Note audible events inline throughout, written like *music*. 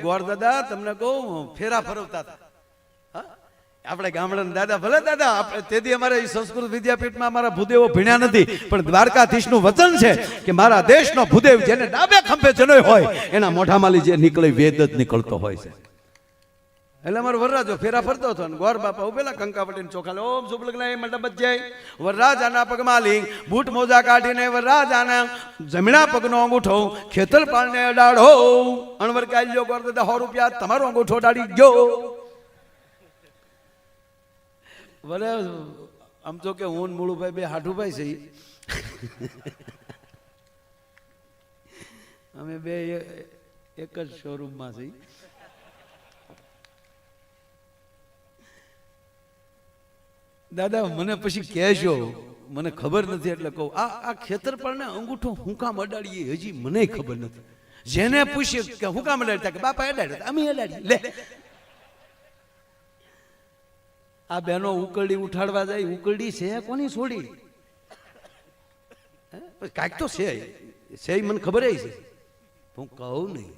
ગોર દાદા, તમને કહું ફેરા ફરવતા હતા. આપણે ગામડાના દાદા, ભલે દાદા તેથી અમારે સંસ્કૃત વિદ્યાપીઠમાં અમારા ભૂદેવો ભીણ્યા નથી, પણ દ્વારકાધીશનું વચન છે કે મારા દેશનો ભૂદેવ જેને ડાબે ખંભે જનોય હોય, એના મોઢામાંથી જે નીકળે વેદ જ નીકળતો હોય છે. એટલે અમારો વરરાજો ફેરા ફરતો હતો ને ગોર બાપા ઉભેલા કંકાવટીને ચોખા લે, ઓમ શુભ લગ્ન મંડપ જાય. વરરાજાના પગમાં લીંગ બૂટ મોજા કાઢીને વરરાજાના જમણા પગનો અંગૂઠો ખેતર પાળને અડાડો. અણવર કાઢ્યો ગોર દાદા સો રૂપિયા તમારો અંગૂઠો અડાડી ગયો. વરે આમ તો કે હું મૂળુભાઈ બે હાઠુભાઈ છે અમે બે એક જ શોરૂમમાં છીએ. દાદા, મને પછી કહેજો. મને ખબર નથી એટલે કહું. આ આ ખેતરપાળને અંગૂઠો હું કામ અડાડીએ? હજી મને ખબર નથી. જેને પૂછ્યું કે હું કામ અડાડતા કે બાપા અડાડ્યો અમે અડાડીએ. લે. આ બહેનો ઉકરડી ઉઠાડવા જાય, ઉકરડી છે? કોની છોડી? કાંઈક તો છે. છે મને ખબર છે. હું કહું નહીં.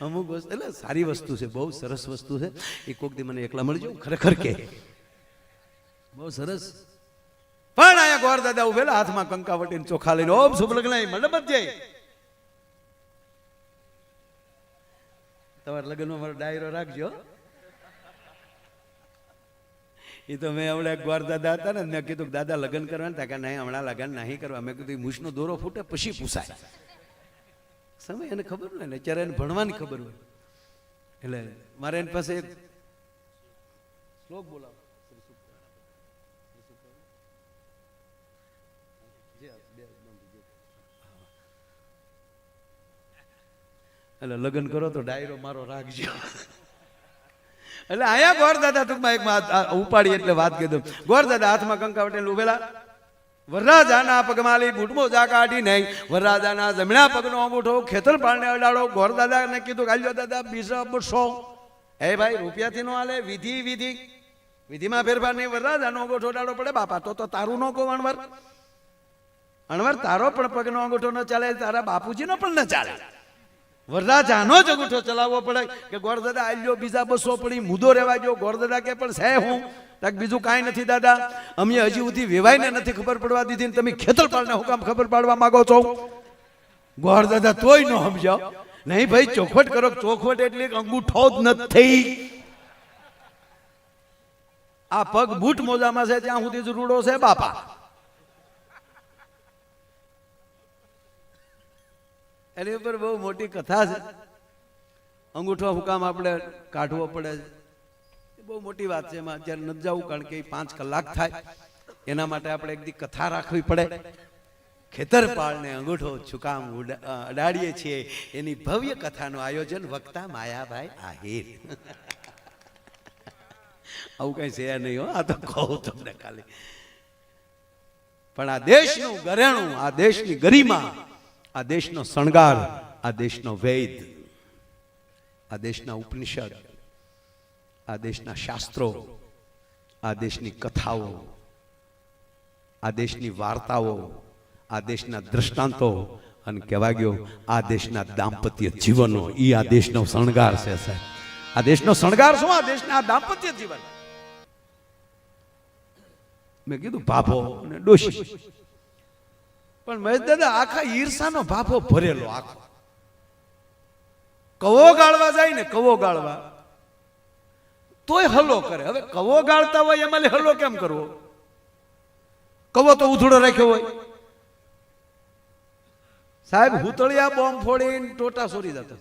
અમુક વસ્તુ એટલે સારી વસ્તુ છે બહુ સરસ વસ્તુ છે. એ કોક દી મને એકલા મળજો ખરેખર *laughs* કે. બહુ સરસ. પણ અહીંયા ગોર દાદા ઉભેલા હાથમાં કંકાવટીને ચોખા લઈને ઓમ શુભ લગ્ન મંડપ જાય. તમારા લગ્નમાં મારો ડાયરો રાખજો એ તો મેં હમણાં ગોર દાદા હતા ને મેં કીધું દાદા લગ્ન કરવાના હતા કે નહીં હમણાં લગ્ન નહીં કરવા. મેં કીધું મૂછનો દોરો ફૂટે પછી પૂછાય. સમય એને ખબર હોય ને અત્યારે એને ભણવાની ખબર હોય. એટલે મારે એની પાસે એક શ્લોક બોલાવો. એટલે લગ્ન કરો તો ડાયરો મારો રાખજો. એટલે આયા ગોર દાદા ટૂંકમાં એક ઉપાડી એટલે વાત કીધું ગોર દાદા હાથમાં કંકાવટે ઉભેલા. વરરાજાના પગમાલી બૂટમો જા કાઢી નહીં વરરાજાના જમણા પગનો અંગૂઠો ખેતર પાળને અડાડો. ગોર દાદાને કીધું ગાલ્યો દાદા, બીજા બસો. હે ભાઈ, રૂપિયાથી નો હાલે વિધિ વિધિ. વિધિમાં ફેરફાર નહીં, વરરાજાનો અંગૂઠો અડાડો પડે. બાપા, તો તો તારું નો કહો, અણવર. અણવર, તારો પણ પગનો અંગૂઠો ન ચાલે, તારા બાપુજીનો પણ ન ચાલે. વરરાજાનો જ અંગૂઠો ચલાવવો પડે કે ગોરદાદા આલ્યો, બીજા બસો પડી, મુદો રહેવા ગયો ગોરદાદા કે પણ છે હું. તાક બીજું કાંઈ નથી દાદા. અમે હજી સુધી વેવાઈને નથી ખબર પડવા દીધી ને તમે ખેતરપાળને હુકામ ખબર પાડવા માંગો છો. ગોરદાદા તોય ન સમજાવ. નહીં ભાઈ, ચોખવટ કરો ચોખવટ એટલે અંગૂઠો જ નથી. આ પગ બૂટ મોજામાં છે, ત્યાં સુધી જ રૂડો છે, બાપા. એની ઉપર બહુ મોટી કથા છે. અંગૂઠો હુકામ આપણે કાઢવો પડે છે. બહુ મોટી વાત છે એમાં. અત્યારે નથી જવું, કારણ કે પાંચ કલાક થાય. એના માટે આપણે એક કથા રાખવી પડે. ખેતરપાળને અંગૂઠો છુકામ અડાડીએ છીએ. એની ભવ્ય કથાનું આયોજન વક્તા માયાભાઈ આહિર. આવું કઈ છે નહીં હો. આ તો કહું તમને ખાલી. પણ આ દેશનું ગરેણું આ દેશની ગરિમા આ દેશનો શણગાર, આ દેશનો વૈદ, આ દેશના ઉપનિષદ, આ દેશના શાસ્ત્રો, આ દેશની કથાઓ, આ દેશની વાર્તાઓ, આ દેશના દ્રષ્ટાંતો અને કહેવા ગયો, આ દેશના દાંપત્ય જીવનો એ આ દેશનો શણગાર છે સાહેબ. આ દેશનો શણગાર શું? આ દેશના દાંપત્ય જીવન. મેં કીધું, ભાભો અને ડોશી. પણ મહેશ દાદા, આખા ઈર્ષાનો ભાફો ભરેલો આખો. કવો ગાળવા જાય ને કવો ગાળવા. તોય હલ્લો કરે. હવે કવો ગાળતા હોય એમાં હલો કેમ કરવો? કવો તો ઉધડો રાખ્યો હોય. સાહેબ, હુતળિયા બોમ્બ ફોડીને ટોટા સોરી જતા.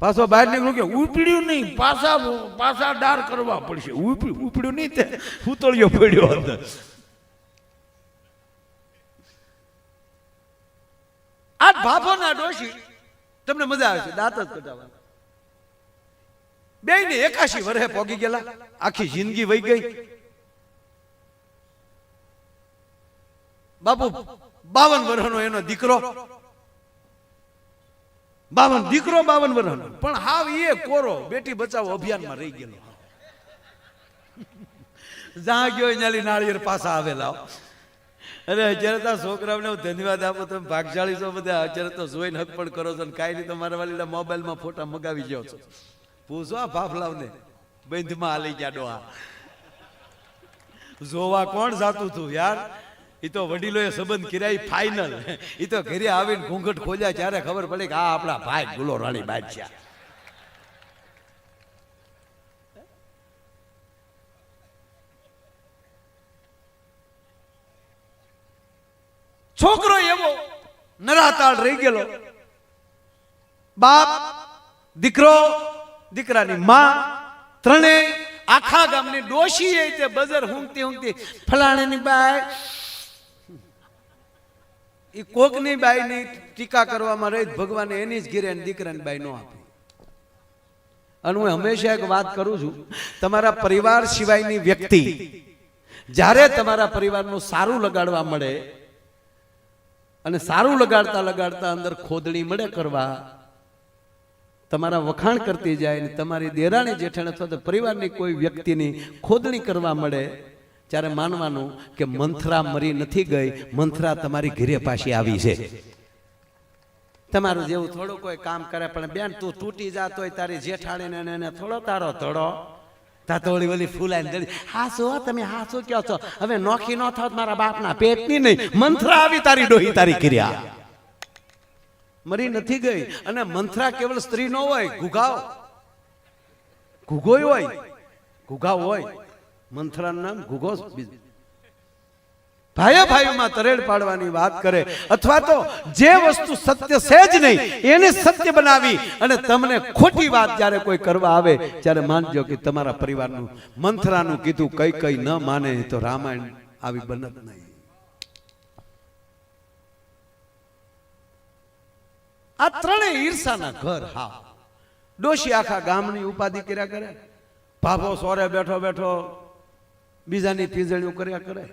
પાછો બહાર નીકળ્યું કે ઉપડ્યું નહીં, પાછા પાછા ડાર કરવા પડશે. ઉપડ્યું નહીં તે. હુતળિયો પડ્યો અંદર આ ભાભો ના ડોશી તમને મજા આવે છે, દાંત જ કટાવવા બે ને એકાશી વર્ષે પોગી ગયેલા, આખી જિંદગી વહી ગઈ. બાપુ, બાવન વર્ષનો એનો દીકરો. બાવન દીકરો બાવન વર્ષનો. પણ હાવ એ કોરો, બેટી બચાવો અભિયાનમાં રહી ગયેલો. જ્યાં ગયો નાળિયેર પાછા આવેલા. અરે અત્યારે તો છોકરાઓને હું ધન્યવાદ આપું તમે ભાગશાળી છો બધા, અત્યારે તો જોઈને હક પણ કરો છો ને કાંઈ નહીં તમારા વાલીના મોબાઈલમાં ફોટા મગાવી ગયો છો. પૂછો આ ફાફલાવને બંધમાં હાલી ગયા ડોહા. જોવા કોણ જાતું તું યાર? એ તો વડીલોએ સંબંધ કર્યા ફાઇનલ એ તો ઘરે આવીને ઘૂંઘટ ખોલ્યા, ત્યારે ખબર પડી કે આ આપણા ભાઈ ગુલો રાણી બાદશાહ. છોકરો એવો નરાતાળ રહી ગયેલો. બાપ, દીકરો, દીકરાની માં ત્રણેય આખા ગામની ડોશી એ તે બજર હુંકતી હુંકતી ફલાણાની બાઈ. એ કોકની બાઈની ટીકા કરવામાં રહી ભગવાને એની જ ઘીરે દીકરાની બાઈ નો આપી. અને હું હંમેશા એક વાત કરું છું, તમારા પરિવાર સિવાયની વ્યક્તિ, જ્યારે તમારા પરિવારનું સારું લગાડવા મળે અને સારું લગાડતા લગાડતા અંદર ખોદણી મળે કરવા. તમારા વખાણ કરતી જાય ને તમારી દેરાણી જેઠાણ અથવા તો પરિવારની કોઈ વ્યક્તિની ખોદણી કરવા મળે, ત્યારે માનવાનું કે મંથરા મરી નથી ગઈ, મંથરા તમારી ઘેરે પાછી આવી છે. તમારું જેવું થોડું કોઈ કામ કરે, પણ બેન તું તૂટી જાતો હોય તારી જેઠાણીને એને થોડો તારો થોડો તા તો ઓલી ઓલી ફૂલાઈને દડી હાસો તમે, હાસો કયો છો? હવે નોખી ન થાવ મારા બાપના પેટની નહીં. મંથરા આવી તારી ડોહી તારી ક્રિયા. મરી નથી ગઈ. અને મંથરા કેવળ સ્ત્રી નો હોય ઘુઘાવ ઘુઘોય હોય. ઘુઘાવ હોય. મંથરાનું નામ ઘુઘો. ભાઈઓ ભાઈઓમાં તરેડ પાડવાની વાત કરે અથવા તો જે વસ્તુ સત્ય છે જ નહીં, એને સત્ય બનાવી અને તમને ખોટી વાત જ્યારે કોઈ કરવા આવે, ત્યારે માનજો કે તમારા પરિવારનું મંથરાનું કીધું કઈ કઈ ન માને તો રામાયણ આવી બનત નહીં. આ ત્રણેય ઈર્ષાના ઘર, હા. ડોશી આખા ગામની ઉપાધિ કર્યા કરે. ભાભો સોરે બેઠો બેઠો બીજાની પીંજણીઓ કર્યા કરે.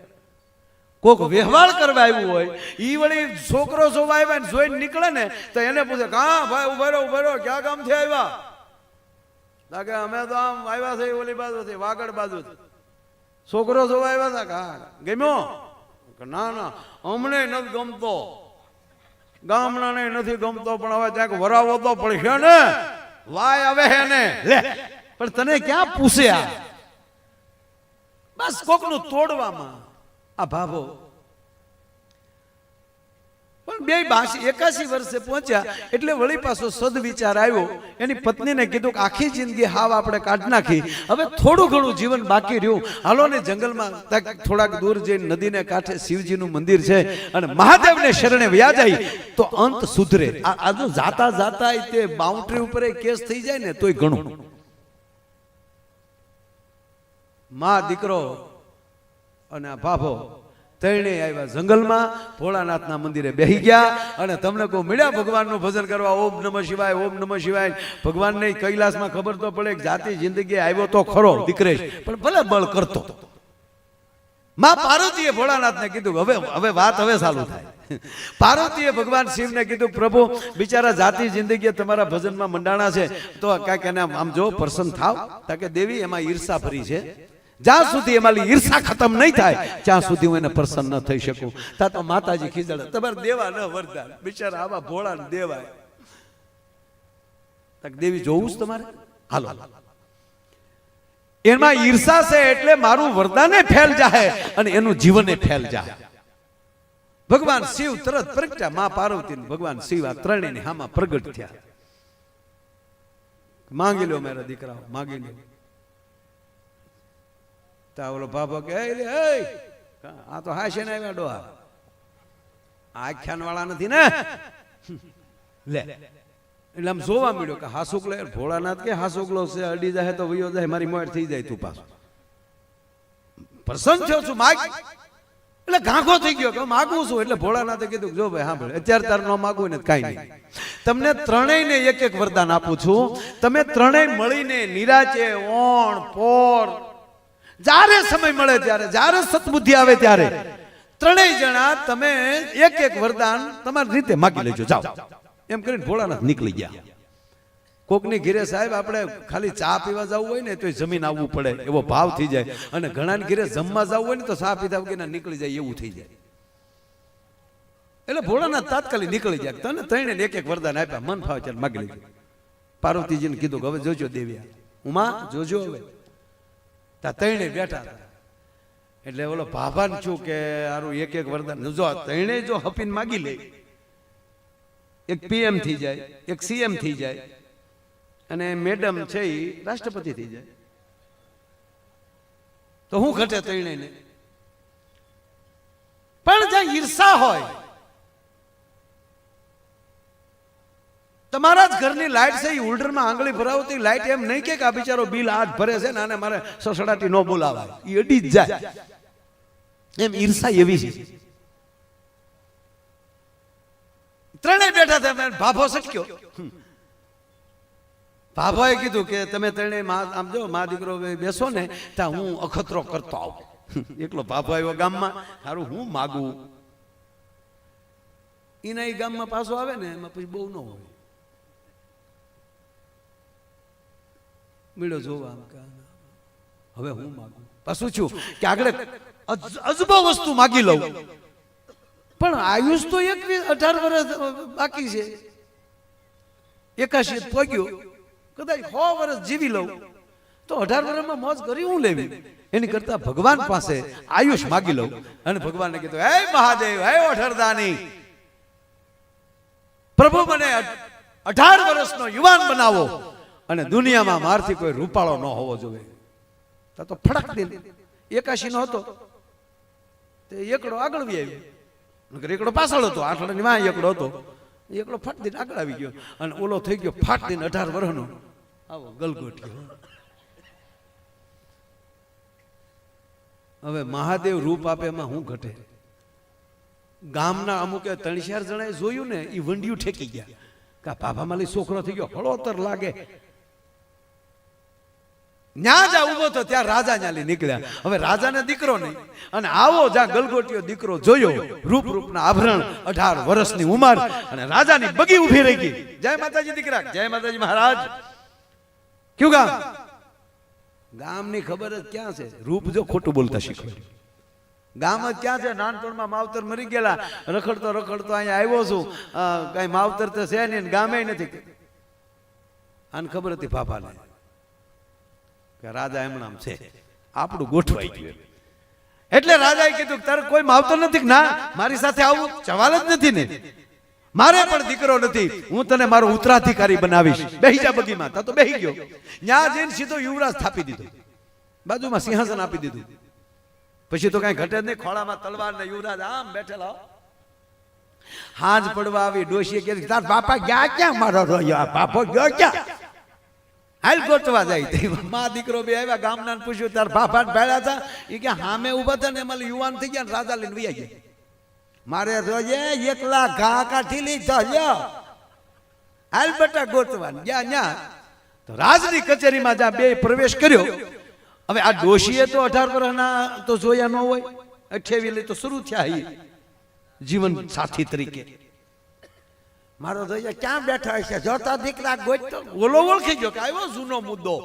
કોક વ્યવહાર કરવા આવ્યું હોય એ વળી છોકરો જોવા આવ્યા ને જોઈને નીકળે ને, તો એને પૂછે, કા ભાઈ ઊભા રહો ઊભા રહો, ક્યાં ગામથી આવ્યા? કે અમે તો આમ આવ્યા છે ઓલી બાજુથી, વાગડ બાજુ છોકરો જોવા આવ્યા હતા, કા, ગમ્યો? ના ના, અમને નથી ગમતો. ગામડાને નથી ગમતો, પણ હવે ક્યાંક વરાવો તો પડશે ને. વાય આવે હે ને. લે, પણ તને ક્યાં પૂછે આ? બસ કોકનું તોડવામાં. આ ભાભો પણ બે બાસી એકાસી વર્ષે પહોંચ્યા એટલે વળી પાછો સદવિચાર આવ્યો. એની પત્નીને કીધું કે આખી જિંદગી હાવ આપણે કાઢ નાખી. હવે થોડું ઘણું જીવન બાકી રહ્યું. હાલો ને જંગલમાં થોડાક દૂર જઈને નદીને કાંઠે શિવજીનું મંદિર છે અને મહાદેવને શરણે વ્યા જાય તો અંત સુધરે. આ જાતા જાતા તે બાઉન્ડ્રી ઉપર કેસ થઈ જાય ને તોય ઘણું. મા દીકરો અને આ ભાભો તેણે આવ્યા જંગલમાં, ભોળાનાથના મંદિરે બેહી ગયા અને તમને કહું મળ્યા ભગવાનનું ભજન કરવા ઓમ નમઃ શિવાય, ઓમ નમઃ શિવાય. ભગવાનને કૈલાસમાં ખબર તો પડે જાતિ જિંદગી આવ્યો તો ખરો દીકરેશ પણ ભલે બળ કરતો. માં પાર્વતીએ ભોળાનાથને કીધું હવે હવે વાત હવે ચાલુ થાય. પાર્વતીએ ભગવાન શિવને કીધું, પ્રભુ, બિચારા જાતિ જિંદગી તમારા ભજનમાં મંડાણા છે. તો કાંઈક એને આમ જો પ્રસન્ન થાવ. તાકે દેવી એમાં ઈર્ષા ભરી છે. જ્યાં સુધી એમાં ઈર્ષા ખતમ નહીં થાય, ત્યાં સુધી હું એને પ્રસન્ન ન થઈ શકું. તા તો માતાજી ખીજડ, તમારે દેવા ન વરદાન, બિચારા આવા ભોળા દેવાય. દેવી, જોવું જ તમારે? હાલો એમાં ઈર્ષા છે એટલે મારું વરદાને ફેલ જાહે અને એનું જીવને ફેલ જાય ભગવાન શિવ તરત પ્રગટ્યા, મા પાર્વતી ભગવાન શિવ આ ત્રણેય હામાં પ્રગટ થયા. માંગી લો મારા દીકરાઓ, માંગી લો તા ઓલો ભાભો કે "એ આ તો હાશે ને આવ્યા ડોહા. આખ્યાન વાળા નથી ને? લે. એટલે આમ જોવા મળ્યો કે હાસુકલો ભોળાનાથ કે હાસુકલો છે, અડી જાય તો વયો જાય મારી મોર થઈ જાય તું પાછો. પ્રસન્ન થયો છું, માગ. એટલે ઘાંખો થઈ ગયો કે માગું છું, એટલે ભોળાનાથે કીધું જો ભાઈ, હા ભાઈ અત્યારે તાર ન માગવું ને કાંઈ નહીં. તમને ત્રણેયને એક એક વરદાન આપું છું. તમે ત્રણેય મળીને નિરાચે, ઓણ, પોર જ્યારે સમય મળે ત્યારે, જ્યારે સતબુદ્ધિ આવે ત્યારે. ત્રણેય જણા તમે એક એક વરદાન તમારી રીતે માગી લેજો. જાઓ. એમ કરીને ભોળાનાથ નીકળી ગયા. કોકની ઘીરે, સાહેબ, આપણે ખાલી ચા પીવા જવું હોય ને તો જમીન આવવું પડે. એવો ભાવ થઈ જાય. અને ઘણા ઘીરે, જમવા જવું હોય ને તો ચા પીધા વગેરે નીકળી જાય. એવું થઈ જાય. એટલે ભોળાનાથ તાત્કાલિક નીકળી જાય તને ત્રણે એક એક વરદાન આપ્યા. મન ફાવે ત્યારે માગી લીધું પાર્વતીજીને કીધું કે, હવે જોજો દેવ્યા. ઉમા, જોજો હવે. તા ત્રણે બેઠા હતા એટલે ઓલો ભાભાન છું કે આરું એક એક વરદાન. જો ત્રણે જો હપીને માગી લે, એક પીએમ થઈ જાય, એક સીએમ થઈ જાય, અને મેડમ છે એ રાષ્ટ્રપતિ થઈ જાય. તો હું ઘટે ત્રણેયને? પણ જ્યાં ઈર્ષા હોય તમારા જ ઘરની લાઈટ છે એ હોલ્ડરમાં આંગળી ભરાવતી લાઈટ એમ નહીં કે આ બિચારો બિલ આઠ ભરે છે ને આને મારે સસડાટી ન બોલાવાય. એ અડી જ જાય. એમ ઈર્ષા એવી છે. ત્રણેય બેઠા હતા ભાભો સટક્યો. ભાભાએ કીધું કે તમે ત્રણેયમાં, આમ જો, મા દીકરો બેસો ને, ત્યાં હું અખતરો કરતો આવું. એકલો ભાભો આવ્યો ગામમાં સારું હું માગું. એના એ ગામમાં પાછો આવે ને, એમાં પછી બહુ ન હોય. મીડો જોવા હવે હું માગું. પાછું છું કે આગળ અજબો વસ્તુ માગી લઉં. પણ આયુષ તો એકવીસ અઢાર વર્ષ બાકી છે. એકાશી પગ્યો. કદાચ સો વર્ષ જીવી લઉં. તો અઢાર વર્ષમાં મોજ કરી હું લેવી? એની કરતા ભગવાન પાસે આયુષ માગી લઉં. અને ભગવાનને કીધું હે મહાદેવ હે ઓઠરદાની. પ્રભુ મને અઢાર વર્ષનો યુવાન બનાવો. અને દુનિયામાં મારથી કોઈ રૂપાળો ન હોવો જોઈએ. તો ફડક દે. એકાશી નો હતો. તે એકડો આગળ વી આવ્યો એકડો પાછળ હતો. આઠડાની માં એકડો હતો. એકડો ફટ દઈને આગળ આવી ગયો. અને ઓલો થઈ ગયો ફાટ દઈને અઢાર વર્ષનો આવો ગલગોટ્યો. હવે મહાદેવ રૂપ આપે એમાં હું ઘટે? ગામના અમુકે ત્રણ ચાર જણાએ જોયું ને એ વંડિયું ઠેકી ગયા. કા પાભા માલી છોકરો થઈ ગયો. હળોતર લાગે. ન્યા જા ઊભો તો ત્યાં રાજા ન્યાલી નીકળ્યા. હવે રાજાને દીકરો નહીં. અને આવો જ્યાં ગલગોટીયો દીકરો જોયો. રૂપ રૂપના આભરણ અઢાર વર્ષની ઉંમર અને રાજાની બગી ઊભી રહી ગઈ. જય માતાજી દીકરા. જય માતાજી મહારાજ. ક્યુ ગામ? ગામની ખબર જ ક્યાં છે? રૂપ જો ખોટું બોલતા શીખવાડ્યું. ગામ જ ક્યાં છે? નાનપણમાં માવતર મરી ગયેલા. રખડતો રખડતો અહીંયા આવ્યો છું. કાંઈ માવતર તો છે નહીં ગામે નથી. આને ખબર હતી પાપાને. કે રાજા એમણામ છે. આપણું ગોઠવાઈ ગયું એટલે રાજાએ કીધું તારે કોઈ માવતો નથી ના, મારી સાથે આવું સવાલ જ નથી ને. મારે પણ દીકરો નથી. હું તને મારો ઉત્તરાધિકારી બનાવીશ. બેહી જા બગીમાં. તા તો બેહી ગયો. ન્યા જઈને સીધો યુવરાજ સ્થાપી દીધો. બાજુમાં સિંહાસન આપી દીધું. પછી તો કઈ ઘટે જ નહીં. ખોળામાં તલવાર ને યુવરાજ આમ બેઠેલા હાજ પડવા આવી. ડોશીએ કે તાર બાપા ગયા ક્યાં? મારો રોયો આ બાપો ગયો ક્યાં? હાલ ગોતવા જાય મા દીકરો બે આવ્યા ગામના પૂછ્યું તાર બાપા ભેળા હતા એ કે હામે ઊભા હતા ને એમાં યુવાન થઈ ગયા રાજા લઈને વૈયા ગયા. મારે રોજે એકલા ઘા કાઠી લીધા લ્યો. હાલ બેટા ગોતવા ગયા ન્યા. તો રાજની કચેરીમાં જ્યાં બે પ્રવેશ કર્યો હવે આ ડોશીએ તો અઢાર વર્ષના તો જોયા ન હોય. અઠ્યાવીસ તો શરૂ થયા ઈ જીવન સાથી તરીકે. મારો ધોઈએ ક્યાં બેઠા હશે? જોતા દીકરા ગોતતો ઓલો ઓળખી ગયો કે આવ્યો જૂનો મુદ્દો.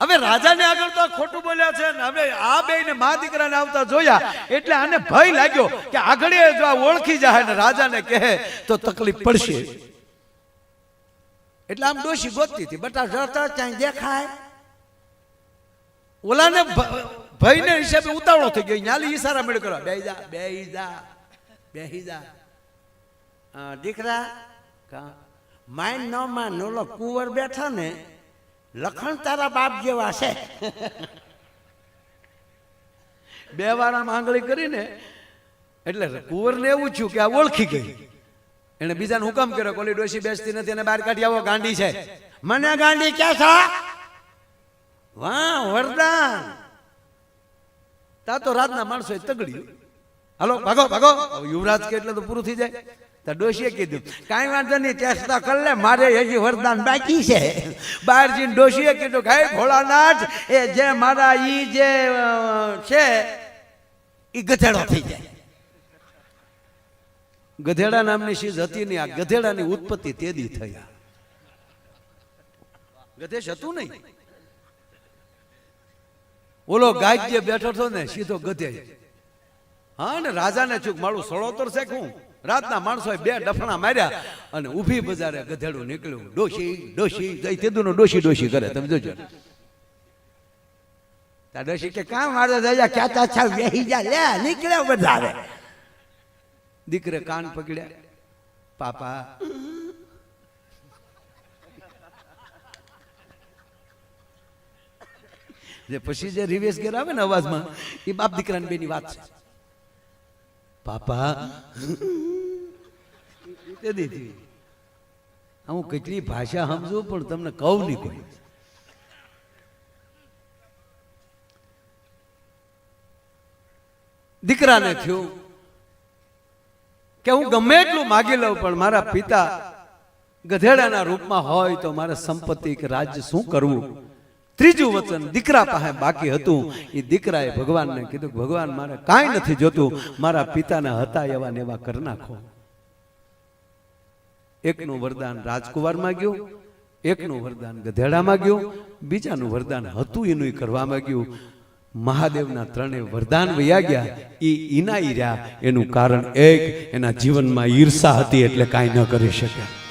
હવે રાજાને આગળ તો ખોટું બોલ્યા છે ને હવે આ બે ને મા દીકરાને આવતા જોયા. એટલે આને ભય લાગ્યો કે આગળ જો આ ઓળખી જાય ને રાજાને કહે તો તકલીફ પડશે. એટલે આમ ડોશી ગોતતી હતી. બટા જોતા ક્યાંય દેખાય? ઓલાને ભ- ભયને હિસાબે ઉતાવળો થઈ ગયો. ન્યાલી ઈશારા મેળ કરવા. બે જા બે જા બે જા. દીકરા માન ન માન ઓલો કુંવર બેઠા ને, લખણ તારા બાપ જેવા છે. બે વાર માંગણી કરીને, એટલે કુંવરને એવું થયું કે આ ઓળખી ગઈ. એને બીજાને હુકમ કર્યો? કોલી ડોસી બેસતી નથી, એને બહાર કાઢી આવો, ગાંડી છે. મને ગાંડી ક્યાં છો? વાહ, વરદાન. તા તો રાતના માણસો તગડ્યું. હાલો ભાગો ભાગો. યુવરાજ કે એટલે તો પૂરું થઈ જાય. તો ડોશીએ કીધું કાંઈ વાંધો નહીં ચેષ્ટા કર લે મારે હજી વરદાન બાકી છે. બહાર જઈને ડોશીએ કીધું હે ભોળાનાથ એ જે મારા ઈ જે છે એ ગધેડો થઈ જાય. ગધેડા નામની ચીજ હતી નહીં આ ગધેડાની ઉત્પત્તિ તેદી થયા ગધેશ હતું નહીં. ઓલો ગાય જે બેઠો હતો ને, સીધો ગધે હા, ને રાજાને ચૂક મારું સળોતર છે હું? રાતના માણસોએ બે ડફણા માર્યા અને ઊભી બજારે ગધેડું નીકળ્યું. ડોશી ડોશી જઈ તેદુનો ડોશી ડોશી કરે, તમે જોજો. તા ડોશી કે, કામ મારે દયા ક્યાં તા છા વેહી જા, લે, નીકળ્યો બજારે દીકરે કાન પકડ્યા. પાપા જે પછી જે રિવેશ ઘેર આવે ને અવાજમાં, એ બાપ દીકરાની બેની વાત છે. પાપા. તે દીધી હું કેટલી ભાષા સમજુ, પણ તમને કહું નહીં કોઈ. દીકરાને થયું કે હું ગમે એટલું માગી લઉં, પણ મારા પિતા ગધેડાના રૂપમાં હોય તો મારે સંપત્તિ કે રાજ્ય શું કરવું? ત્રીજું વચન, દીકરા પાસે બાકી હતું. એ દીકરાએ ભગવાનને કીધું, ભગવાન, મારે કાંઈ નથી જોતું. મારા પિતાના હતા એવા ને એવા કરી નાખો. એકનું વરદાન રાજકુમાર માંગ્યું એકનું વરદાન ગધેડા માંગ્યું બીજાનું વરદાન હતું એનું કરવા માંગ્યું મહાદેવના ત્રણેય વરદાન વયા ગયા. એ ઈનાઈ રહ્યા. એનું કારણ એક, એના જીવનમાં ઈર્ષા હતી એટલે કાંઈ ન કરી શક્યા.